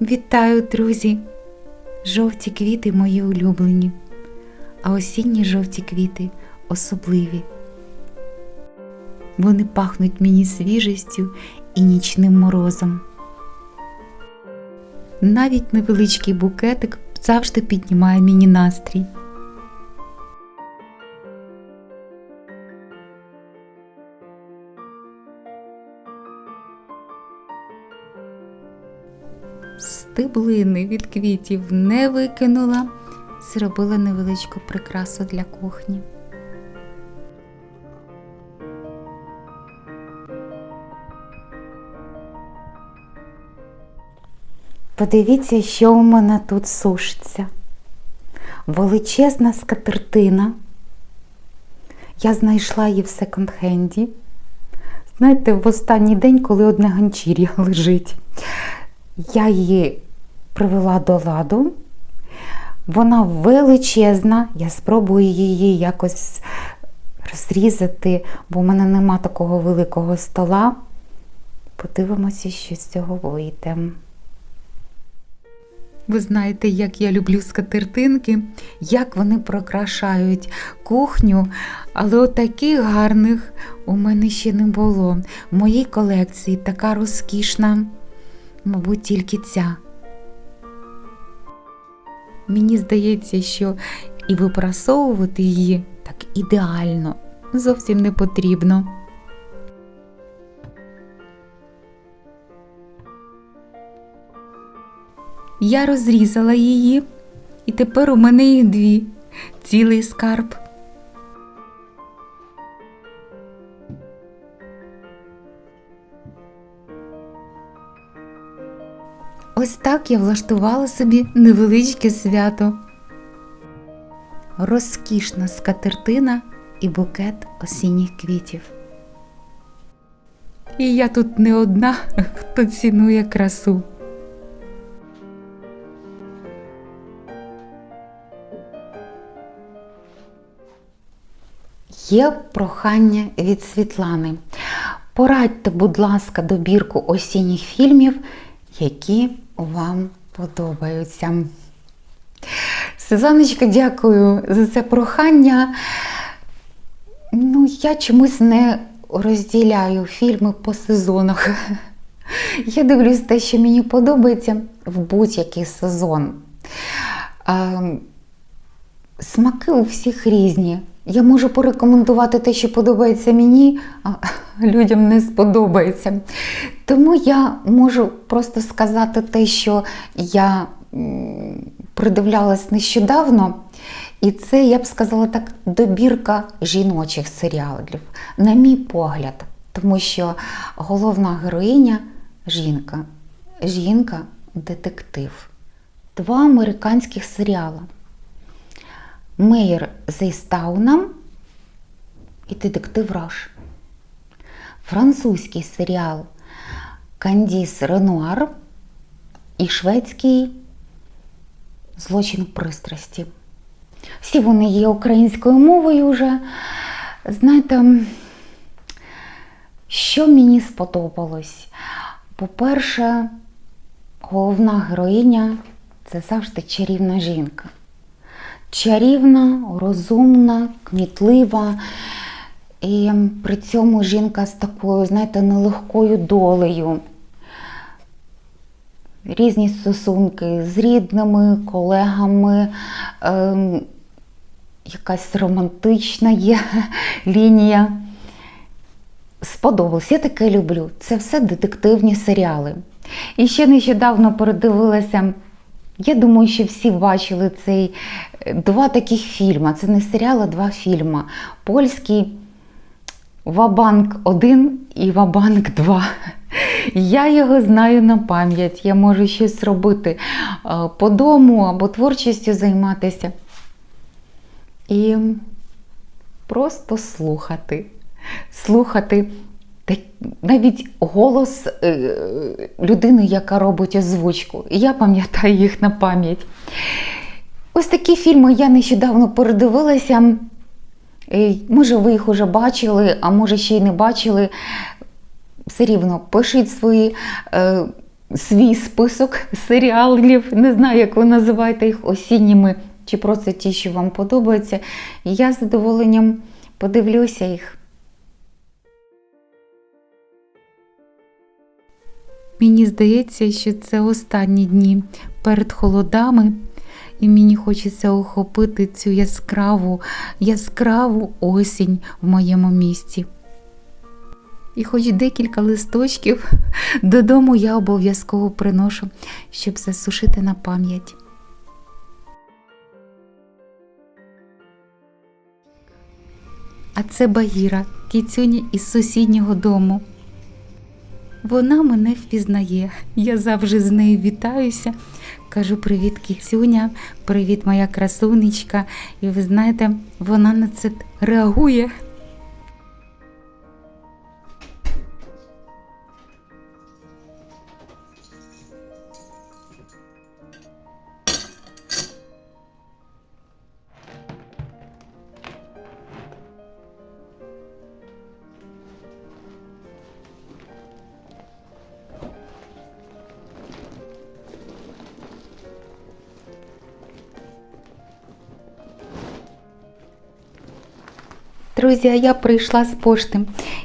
Вітаю, друзі! Жовті квіти мої улюблені, а осінні жовті квіти особливі. Вони пахнуть мені свіжістю і нічним морозом. Навіть невеличкий букетик завжди піднімає мені настрій. Стеблини від квітів не викинула, зробила невеличку прикрасу для кухні. Подивіться, що у мене тут сушиться. Величезна скатертина. Я знайшла її в секонд-хенді. Знаєте, в останній день, коли одне ганчір'я лежить. Я її привела до ладу. Вона величезна. Я спробую її якось розрізати, бо в мене нема такого великого стола. Подивимося, що з цього вийде. Ви знаєте, як я люблю скатертинки, як вони прокрашають кухню, але отаких гарних у мене ще не було. В моїй колекції така розкішна, мабуть, тільки ця. Мені здається, що і випрасовувати її так ідеально зовсім не потрібно. Я розрізала її, і тепер у мене їх дві цілий скарб. Ось так я влаштувала собі невеличке свято. Розкішна скатертина і букет осінніх квітів. І я тут не одна, хто цінує красу. Є прохання від Світлани. Порадьте, будь ласка, добірку осінніх фільмів, які вам подобаються. Сезаночка, дякую за це прохання. Ну, я чомусь не розділяю фільми по сезонах. Я дивлюсь те, що мені подобається в будь-який сезон. Смаки у всіх різні. Я можу порекомендувати те, що подобається мені, а людям не сподобається. Тому я можу просто сказати те, що я придивлялась нещодавно. І це, я б сказала так, добірка жіночих серіалів, на мій погляд. Тому що головна героїня жінка, жінка детектив. Два американських серіали. Мейер Зейстауна і детектив Раш. Французький серіал Кандіс Ренуар і шведський Злочин пристрасті. Всі вони є українською мовою вже. Знаєте, що мені сподобалось? По-перше, головна героїня це завжди чарівна жінка чарівна, розумна, кмітлива. І при цьому жінка з такою, знаєте, нелегкою долею. Різні стосунки з рідними, колегами, е, якась романтична є лінія. Сподобалось, я таке люблю. Це все детективні серіали. І ще нещодавно передивилася. Я думаю, що всі бачили цей два таких фільми. Це не серіал, а два фільми. Польський Вабанк 1 і Вабанк 2. Я його знаю на пам'ять. Я можу щось робити по дому або творчістю займатися. І просто слухати. Слухати навіть голос людини, яка робить озвучку. Я пам'ятаю їх на пам'ять. Ось такі фільми я нещодавно передивилася. Може, ви їх уже бачили, а може ще й не бачили. Все рівно пишіть свої е, свій список серіалів. Не знаю, як ви називаєте їх осінніми чи просто ті, що вам подобаються. І я з задоволенням подивлюся їх. Мені здається, що це останні дні перед холодами, і мені хочеться охопити цю яскраву, яскраву осінь в моєму місті. І хоч декілька листочків додому я обов'язково приношу, щоб засушити на пам'ять. А це Багіра, кіцюня із сусіднього дому. Вона мене впізнає. Я завжди з нею вітаюся. Кажу привіт, кіцюня, привіт, моя красунечка. І ви знаєте, вона на це реагує. Друзі, я прийшла з пошти.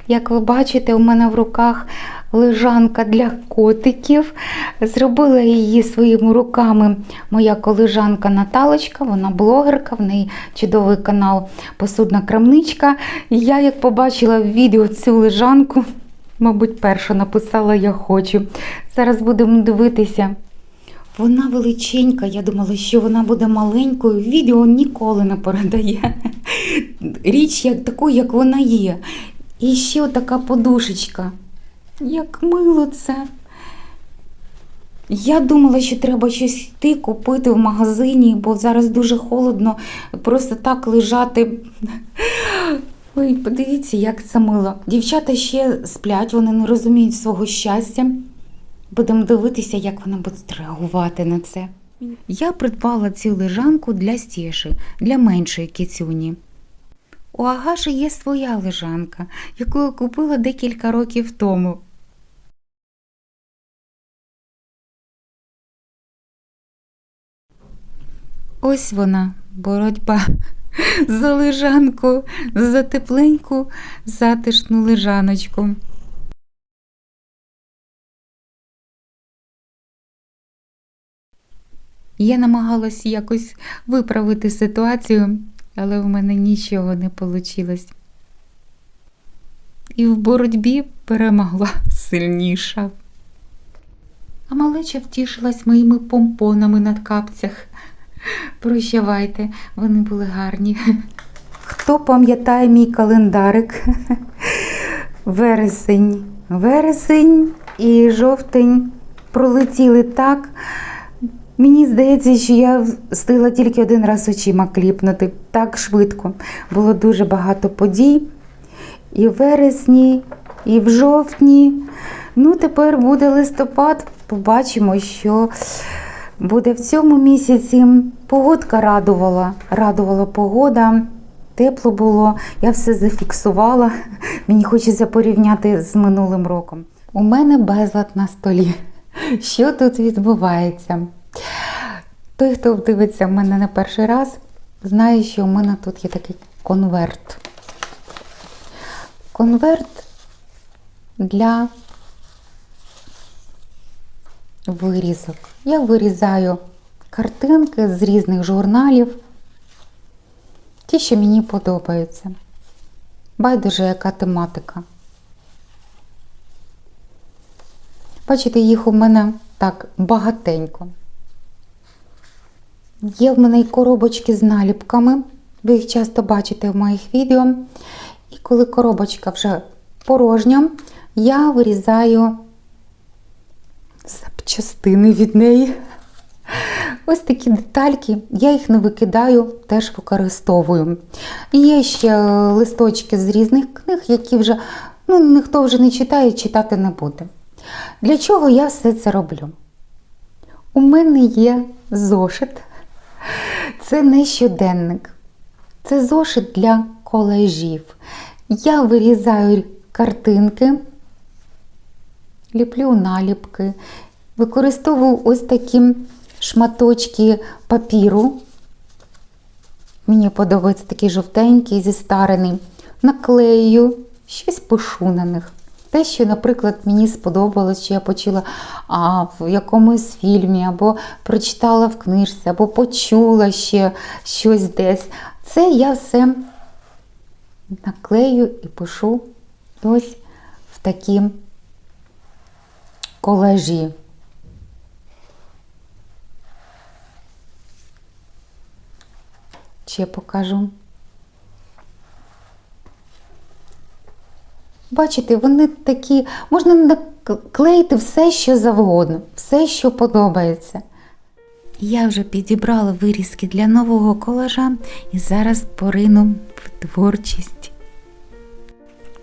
Як ви бачите, у мене в руках лежанка для котиків. Зробила її своїми руками моя колежанка Наталочка, вона блогерка, в неї чудовий канал Посудна крамничка. І я, як побачила в відео цю лежанку, мабуть, перша написала Я хочу. Зараз будемо дивитися. Вона величенька, я думала, що вона буде маленькою. Відео ніколи не передає річ як таку, як вона є. І ще така подушечка. Як мило це. Я думала, що треба щось йти купити в магазині, бо зараз дуже холодно, просто так лежати. Ой, подивіться, як це мило. Дівчата ще сплять, вони не розуміють свого щастя. Будемо дивитися, як вони будуть реагувати на це. Я придбала цю лежанку для стіші, для меншої кіцюні. У Агаші є своя лежанка, яку я купила декілька років тому. Ось вона, боротьба за лежанку, за тепленьку, затишну лежаночку. Я намагалась якось виправити ситуацію, але в мене нічого не вийшло. І в боротьбі перемогла сильніша. А малеча втішилась моїми помпонами на капцях. Прощавайте, вони були гарні. Хто пам'ятає мій календарик? Вересень. Вересень і жовтень пролетіли так. Мені здається, що я встигла тільки один раз очима кліпнути так швидко. Було дуже багато подій. І в вересні, і в жовтні. Ну, тепер буде листопад. Побачимо, що буде в цьому місяці. Погодка радувала. Радувала погода. Тепло було, я все зафіксувала. Мені хочеться порівняти з минулим роком. У мене безлад на столі. Що тут відбувається? Той, хто дивиться в мене на перший раз, знає, що у мене тут є такий конверт. Конверт для вирізок. Я вирізаю картинки з різних журналів, ті, що мені подобаються. Байдуже, яка тематика. Бачите, їх у мене так багатенько. Є в мене і коробочки з наліпками. Ви їх часто бачите в моїх відео. І коли коробочка вже порожня, я вирізаю запчастини від неї. Ось такі детальки, я їх не викидаю, теж використовую. Є ще листочки з різних книг, які вже ну, ніхто вже не читає, читати не буде. Для чого я все це роблю? У мене є зошит. Це не щоденник. Це зошит для колежів. Я вирізаю картинки, ліплю наліпки Використовую ось такі шматочки папіру. Мені подобається такий жовтенький, зістарений. Наклею, щось пишу на них. Те, що, наприклад, мені сподобалось, що я почула а, в якомусь фільмі, або прочитала в книжці, або почула ще щось десь. Це я все наклею і пишу ось в такі колежі. Ще покажу. Бачите, вони такі, можна наклеїти все, що завгодно, все, що подобається. Я вже підібрала вирізки для нового колажа і зараз порину в творчість.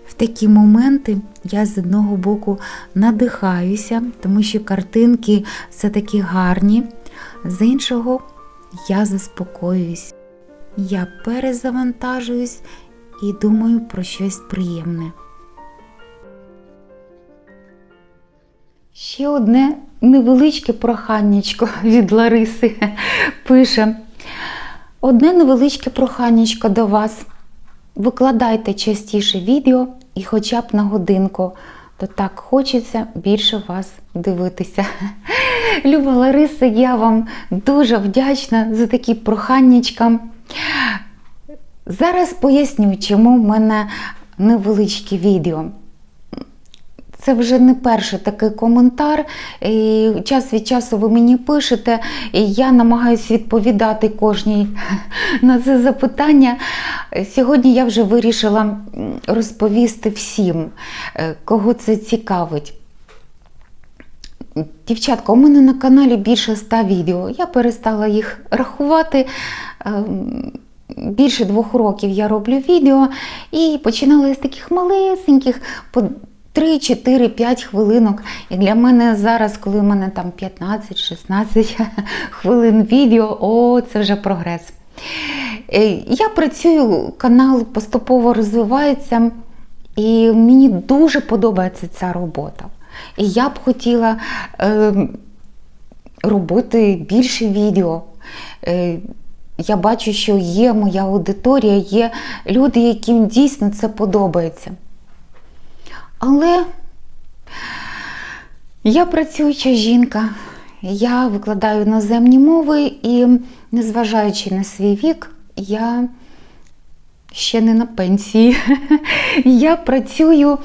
В такі моменти я з одного боку надихаюся, тому що картинки все таки гарні, з іншого я заспокоююсь. Я перезавантажуюсь і думаю про щось приємне. Ще одне невеличке проханнячко від Лариси пише. Одне невеличке проханнячко до вас. Викладайте частіше відео і хоча б на годинку, то так хочеться більше вас дивитися. Люба Лариса, я вам дуже вдячна за такі проханнячка. Зараз поясню, чому в мене невеличкі відео. Це вже не перший такий коментар. І час від часу ви мені пишете, і я намагаюся відповідати кожній на це запитання. Сьогодні я вже вирішила розповісти всім, е, кого це цікавить. Дівчатка, у мене на каналі більше ста відео. Я перестала їх рахувати. Ем, Більше двох років я роблю відео і починала з таких малесеньких 3, 4, 5 хвилинок. І для мене зараз, коли в мене там 15-16 хвилин відео, о, це вже прогрес. Е, Я працюю, канал поступово розвивається, і мені дуже подобається ця робота. І я б хотіла е, робити більше відео. Е, я бачу, що є моя аудиторія, є люди, яким дійсно це подобається. Але я працююча жінка, я викладаю іноземні мови і, незважаючи на свій вік, я ще не на пенсії. Я працюю,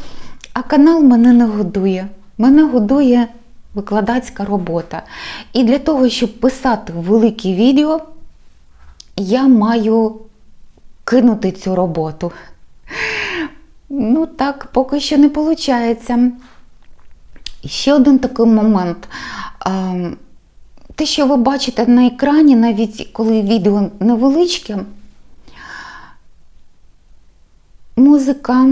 а канал мене не годує. Мене годує викладацька робота. І для того, щоб писати великі відео, я маю кинути цю роботу. Ну так, поки що не виходить. Ще один такий момент. Те, що ви бачите на екрані, навіть коли відео невеличке, музика,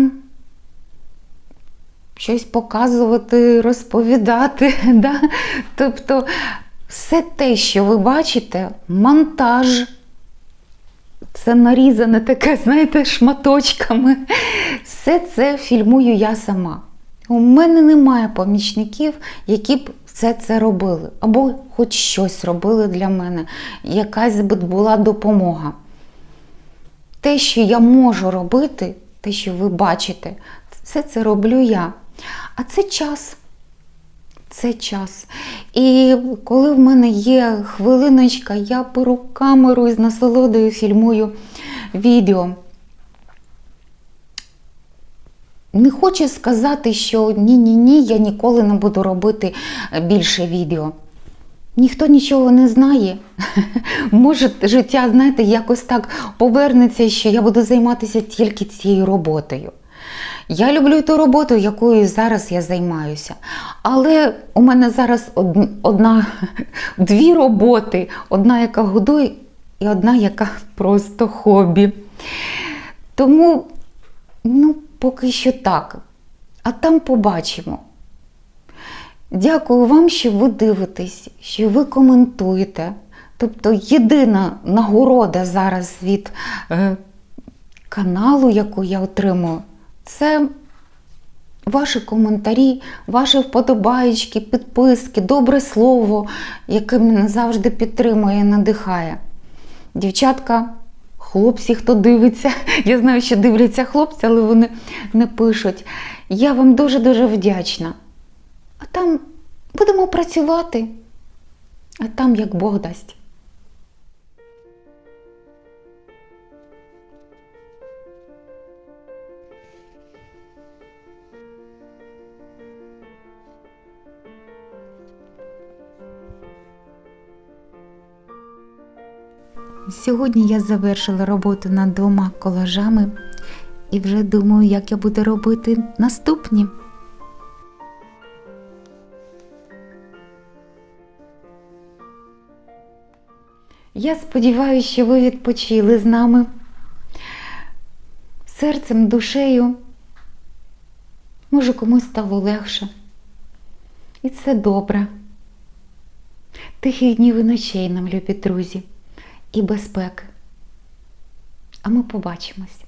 щось показувати, розповідати. Да? Тобто все те, що ви бачите, монтаж. Це нарізане таке, знаєте, шматочками. Все це фільмую я сама. У мене немає помічників, які б все це робили, або хоч щось робили для мене, якась би була допомога. Те, що я можу робити, те, що ви бачите, все це роблю я. А це час. Це час. І коли в мене є хвилиночка, я беру камеру і з насолодою фільмую відео. Не хочу сказати, що ні-ні ні, я ніколи не буду робити більше відео. Ніхто нічого не знає. Може, життя, знаєте, якось так повернеться, що я буду займатися тільки цією роботою. Я люблю ту роботу, якою зараз я займаюся. Але у мене зараз одна, дві роботи: одна, яка годує, і одна, яка просто хобі. Тому, ну, поки що так. А там побачимо. Дякую вам, що ви дивитесь, що ви коментуєте. Тобто єдина нагорода зараз від е, каналу, яку я отримую, це ваші коментарі, ваші вподобаєчки, підписки, добре слово, яке мене завжди підтримує і надихає. Дівчатка, хлопці, хто дивиться, я знаю, що дивляться хлопці, але вони не пишуть. Я вам дуже-дуже вдячна. А там будемо працювати, а там як Бог дасть. Сьогодні я завершила роботу над двома колажами і вже думаю, як я буду робити наступні. Я сподіваюся, що ви відпочили з нами серцем, душею. Може, комусь стало легше. І це добре. Тихих днів і ночей нам, любі друзі, і безпеки. А ми побачимось.